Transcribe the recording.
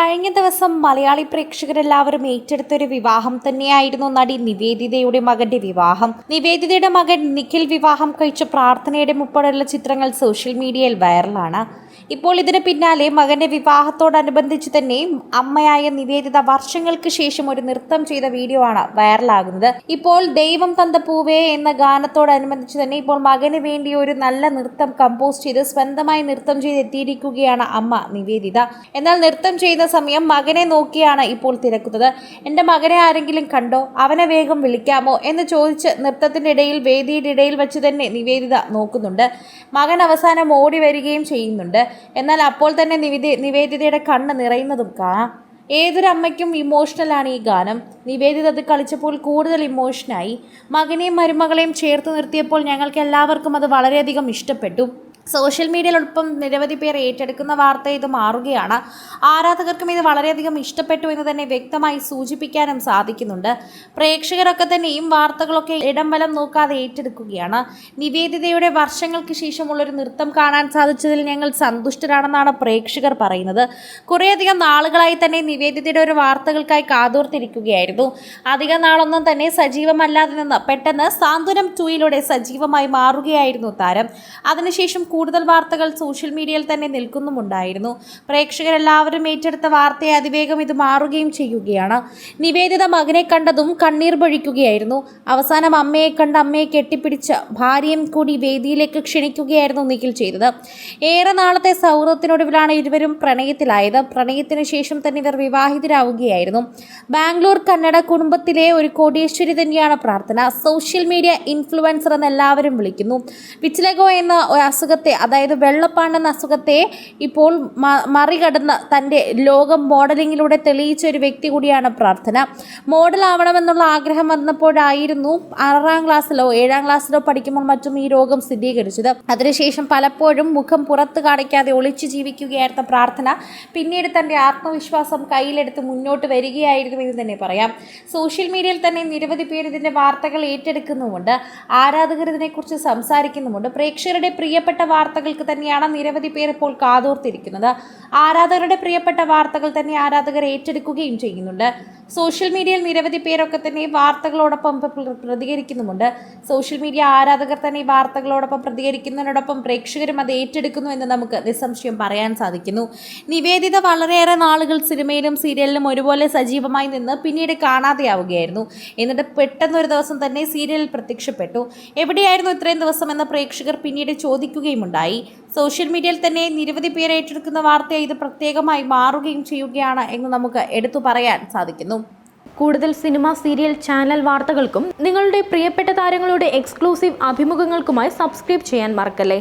കഴിഞ്ഞ ദിവസം മലയാളി പ്രേക്ഷകരെല്ലാവരും ഏറ്റെടുത്തൊരു വിവാഹം തന്നെയായിരുന്നു നടി നിവേദിതയുടെ മകന്റെ വിവാഹം. നിവേദിതയുടെ മകൻ നിഖിൽ വിവാഹം കഴിച്ച പ്രാർത്ഥനയുടെ മുപ്പടുള്ള ചിത്രങ്ങൾ സോഷ്യൽ മീഡിയയിൽ വൈറലാണ്. ഇപ്പോൾ ഇതിന് പിന്നാലെ മകന്റെ വിവാഹത്തോടനുബന്ധിച്ച് തന്നെ അമ്മയായ നിവേദിത വർഷങ്ങൾക്ക് ശേഷം ഒരു നൃത്തം ചെയ്ത വീഡിയോ ആണ് വൈറലാകുന്നത്. ഇപ്പോൾ ദൈവം തന്ത പൂവേ എന്ന ഗാനത്തോടനുബന്ധിച്ച് തന്നെ ഇപ്പോൾ മകന് വേണ്ടി ഒരു നല്ല നൃത്തം കമ്പോസ് ചെയ്ത് സ്വന്തമായി നൃത്തം ചെയ്ത് എത്തിയിരിക്കുകയാണ് അമ്മ നിവേദിത. എന്നാൽ നൃത്തം ചെയ്യുന്ന സമയം മകനെ നോക്കിയാണ് ഇപ്പോൾ തിരക്കുന്നത്. എന്റെ മകനെ ആരെങ്കിലും കണ്ടോ? അവനെ വേഗം വിളിക്കാമോ? എന്ന് ചോദിച്ച് നൃത്തത്തിന്റെ ഇടയിൽ വേദിയുടെ ഇടയിൽ വെച്ച് തന്നെ നിവേദിത നോക്കുന്നുണ്ട്. മകൻ അവസാനം ഓടി വരികയും ചെയ്യുന്നുണ്ട്. എന്നാൽ അപ്പോൾ തന്നെ നിവേദി നിവേദിതയുടെ കണ്ണ് നിറയുന്നതും കാണാം. ഏതൊരു അമ്മയ്ക്കും ഇമോഷണലാണ് ഈ ഗാനം. നിവേദിത അത് കളിച്ചപ്പോൾ കൂടുതൽ ഇമോഷനായി മകനെയും മരുമകളെയും ചേർത്ത് നിർത്തിയപ്പോൾ ഞങ്ങൾക്ക് എല്ലാവർക്കും അത് വളരെയധികം ഇഷ്ടപ്പെട്ടു. സോഷ്യൽ മീഡിയയിലൊപ്പം നിരവധി പേർ ഏറ്റെടുക്കുന്ന വാർത്ത ഇത് മാറുകയാണ്. ആരാധകർക്കും ഇത് വളരെയധികം ഇഷ്ടപ്പെട്ടു എന്ന് തന്നെ വ്യക്തമായി സൂചിപ്പിക്കാനും സാധിക്കുന്നുണ്ട്. പ്രേക്ഷകരൊക്കെ തന്നെ ഈ വാർത്തകളൊക്കെ ഇടം വലം നോക്കാതെ ഏറ്റെടുക്കുകയാണ്. നിവേദിതയുടെ വർഷങ്ങൾക്ക് ശേഷമുള്ളൊരു നൃത്തം കാണാൻ സാധിച്ചതിൽ ഞങ്ങൾ സന്തുഷ്ടരാണെന്നാണ് പ്രേക്ഷകർ പറയുന്നത്. കുറേയധികം നാളുകളായി തന്നെ നിവേദിതയുടെ ഒരു വാർത്തകൾക്കായി കാതോർത്തിരിക്കുകയായിരുന്നു. അധിക നാളൊന്നും തന്നെ സജീവമല്ലാതെ നിന്ന് പെട്ടെന്ന് സാന്ത്വനം ടൂയിലൂടെ സജീവമായി മാറുകയായിരുന്നു താരം. അതിനുശേഷം കൂടുതൽ വാർത്തകൾ സോഷ്യൽ മീഡിയയിൽ തന്നെ നിൽക്കുന്നുമുണ്ടായിരുന്നു. പ്രേക്ഷകരെല്ലാവരും ഏറ്റെടുത്ത വാർത്തയെ അതിവേഗം ഇത് മാറുകയും ചെയ്യുകയാണ്. നിവേദിത മകനെ കണ്ടതും കണ്ണീർ പൊഴിക്കുകയായിരുന്നു. അവസാനം അമ്മയെ കണ്ട് അമ്മയെ കെട്ടിപ്പിടിച്ച് ഭാര്യയും കൂടി വേദിയിലേക്ക് ക്ഷണിക്കുകയായിരുന്നു നിഖിൽ ചെയ്തത്. ഏറെ നാളത്തെ സൗഹൃദത്തിനൊടുവിലാണ് ഇരുവരും പ്രണയത്തിലായത്. പ്രണയത്തിന് ശേഷം തന്നെ ഇവർ വിവാഹിതരാവുകയായിരുന്നു. ബാംഗ്ലൂർ കന്നഡ കുടുംബത്തിലെ ഒരു കോടീശ്വരി തന്നെയാണ് പ്രാർത്ഥന. സോഷ്യൽ മീഡിയ ഇൻഫ്ലുവൻസർ എന്ന് എല്ലാവരും വിളിക്കുന്നു. വിച്ചിലഗോ എന്ന ഒരു അസുഖത്തെ അതായത് വെള്ളപ്പാണ്ട് എന്ന അസുഖത്തെ ഇപ്പോൾ മറികടന്ന് തന്റെ ലോകം മോഡലിങ്ങിലൂടെ തെളിയിച്ച ഒരു വ്യക്തി കൂടിയാണ് പ്രാർത്ഥന. മോഡൽ ആവണമെന്നുള്ള ആഗ്രഹം വന്നപ്പോഴായിരുന്നു ആറാം ക്ലാസ്സിലോ ഏഴാം ക്ലാസ്സിലോ പഠിക്കുമ്പോൾ മറ്റും ഈ രോഗം സ്ഥിരീകരിച്ചത്. അതിനുശേഷം പലപ്പോഴും മുഖം പുറത്ത് കാണിക്കാതെ ഒളിച്ചു ജീവിക്കുകയായിരുന്ന പ്രാർത്ഥന. പിന്നീട് തന്റെ ആത്മവിശ്വാസം കയ്യിലെടുത്ത് മുന്നോട്ട് വരികയായിരുന്നു എന്ന് തന്നെ പറയാം. സോഷ്യൽ മീഡിയയിൽ തന്നെ നിരവധി പേർ ഇതിന്റെ വാർത്തകൾ ഏറ്റെടുക്കുന്നുമുണ്ട്. ആരാധകർ ഇതിനെക്കുറിച്ച് സംസാരിക്കുന്നുമുണ്ട്. പ്രേക്ഷകരുടെ പ്രിയപ്പെട്ട വാർത്തകൾക്ക് തന്നെയാണ് നിരവധി പേർ ഇപ്പോൾ കാതോർത്തിരിക്കുന്നത്. ആരാധകരുടെ പ്രിയപ്പെട്ട വാർത്തകൾ തന്നെ ആരാധകർ ഏറ്റെടുക്കുകയും ചെയ്യുന്നുണ്ട്. സോഷ്യൽ മീഡിയയിൽ നിരവധി പേരൊക്കെ തന്നെ വാർത്തകളോടൊപ്പം പ്രതികരിക്കുന്നുമുണ്ട്. സോഷ്യൽ മീഡിയ ആരാധകർ തന്നെ ഈ വാർത്തകളോടൊപ്പം പ്രതികരിക്കുന്നതിനോടൊപ്പം പ്രേക്ഷകരും അത് ഏറ്റെടുക്കുന്നു എന്ന് നമുക്ക് നിസ്സംശയം പറയാൻ സാധിക്കുന്നു. നിവേദിത വളരെയേറെ നാളുകൾ സിനിമയിലും സീരിയലിലും ഒരുപോലെ സജീവമായി നിന്ന് പിന്നീട് കാണാതെയാവുകയായിരുന്നു. എന്നിട്ട് പെട്ടെന്നൊരു ദിവസം തന്നെ സീരിയലിൽ പ്രത്യക്ഷപ്പെട്ടു. എവിടെയായിരുന്നു ഇത്രയും ദിവസം എന്ന പ്രേക്ഷകർ പിന്നീട് ചോദിക്കുകയുമുണ്ടായി. സോഷ്യൽ മീഡിയയിൽ തന്നെ നിരവധി പേർ ഏറ്റെടുക്കുന്ന വാർത്തയെ ഇത് പ്രത്യേകമായി മാറുകയും ചെയ്യുകയാണ് എന്ന് നമുക്ക് എടുത്തു പറയാൻ സാധിക്കുന്നു. കൂടുതൽ സിനിമ സീരിയൽ ചാനൽ വാർത്തകൾക്കും നിങ്ങളുടെ പ്രിയപ്പെട്ട താരങ്ങളുടെ എക്സ്ക്ലൂസീവ് അഭിമുഖങ്ങൾക്കുമായി സബ്സ്ക്രൈബ് ചെയ്യാൻ മറക്കല്ലേ?